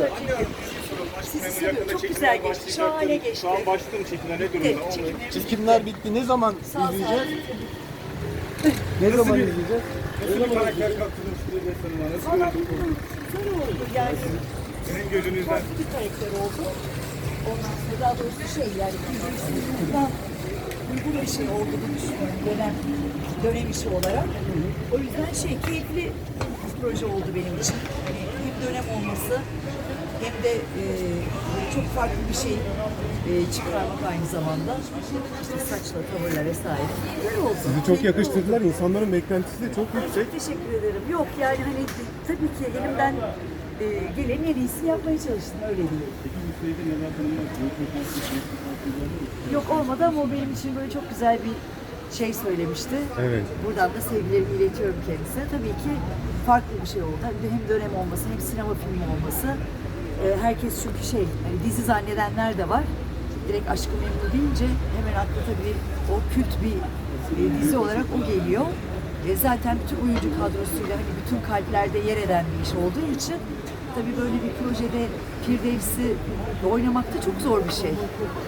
Güzel. Sizi seviyorum. Çok güzel geçti. Şahane geçti. Şu an başladı mı çekimler ne durumda? Bitti. Onu- Çekimlerimiz Çekimler bitti. Ne zaman Sağ izleyeceğiz? Ne zaman bir- izleyeceğiz? Nasıl bir karakter kattınız Firdevs Hanım'a? Nasıl Valla bir güzel oldu. Yani senin gözünüzden? farklı bir karakter oldu. Ondan sonra daha doğrusu şey yani daha uygun bir şey olduğunu düşünüyorum dönem, dönem işi olarak. O yüzden şey keyifli bir proje oldu benim için. Hani dönem olması hem de e, çok farklı bir şey e, çıkarmak aynı zamanda. İşte saçla, tavırla vesaire. Güzel oldu. Sizi çok yakıştırdılar. İnsanların beklentisi de çok yüksek. Çok teşekkür ederim. Yok yani hani tabii ki elimden e, gelenin en iyisini yapmaya çalıştım öyle diyeyim. Yok olmadı ama o benim için böyle çok güzel bir şey söylemişti. Evet. Buradan da sevgilerimi iletiyorum kendisine. Tabii ki farklı bir şey oldu. Hem hem dönem olması hem sinema filmi olması. E, herkes çünkü şey hani dizi zannedenler de var. Direkt Aşkı Memnu deyince hemen akla tabii o kült bir e, dizi olarak o geliyor. E, zaten bütün oyuncu kadrosuyla hani bütün kalplerde yer eden bir iş olduğu için tabii böyle bir projede Firdevs'i oynamak da çok zor bir şey.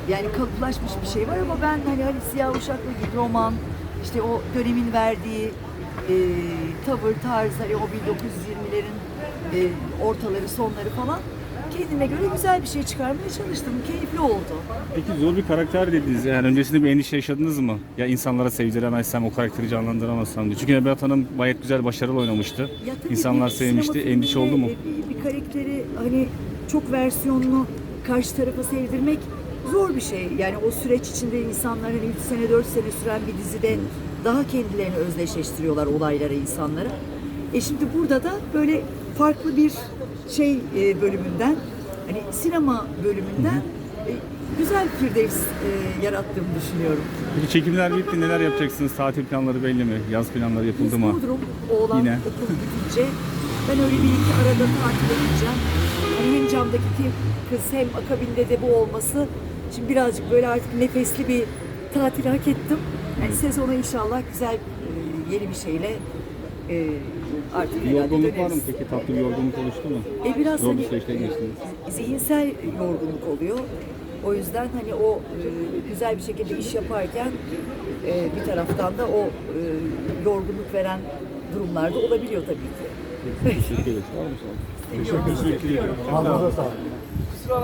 Yani kalıplaşmış bir şey var ama ben hani hani Siyah Uşaklı gibi roman, işte o dönemin verdiği e, tavır, tarz, hani o 1920'lerin e, ortaları, sonları falan kendime göre güzel bir şey çıkarmaya çalıştım. Keyifli oldu. Peki zor bir karakter dediniz. Yani öncesinde bir endişe yaşadınız mı? Ya insanlara sevdiremezsem, o karakteri canlandıramazsam diye. Çünkü Nebahat Hanım gayet güzel, başarılı oynamıştı. Ya tabii İnsanlar bir sinema sevmişti. filminde Endişe oldu mu? Bir, bir karakteri hani çok versiyonlu karşı tarafa sevdirmek zor bir şey. Yani o süreç içinde insanlar hani 3 sene 4 sene süren bir dizide daha kendilerini özdeşleştiriyorlar olaylara, insanlara. E şimdi burada da böyle farklı bir şey e, bölümünden hani sinema bölümünden e, güzel bir Firdevs e, yarattığımı düşünüyorum. Peki çekimler bitti. Neler yapacaksınız? Tatil planları belli mi? Yaz planları yapıldı mı? Bodrum, oğlan Yine. okul bitince ben öyle bir iki arada tatile gideceğim. Hani hem camdaki kız hem akabinde de bu olması. Şimdi birazcık böyle artık nefesli bir tatil hak ettim. Yani sezona inşallah güzel e, yeni bir şeyle e, artık Bir yorgunluk var mı peki? Tatlı bir yorgunluk oluştu mu? E biraz Zor bir hani süreçten geçtiniz. zihinsel yorgunluk oluyor. O yüzden hani o e, güzel bir şekilde iş yaparken e, bir taraftan da o e, yorgunluk veren durumlarda olabiliyor tabii ki. Teşekkür. Var mı sorun? Teşekkür ederim. Ağzınıza sağlık.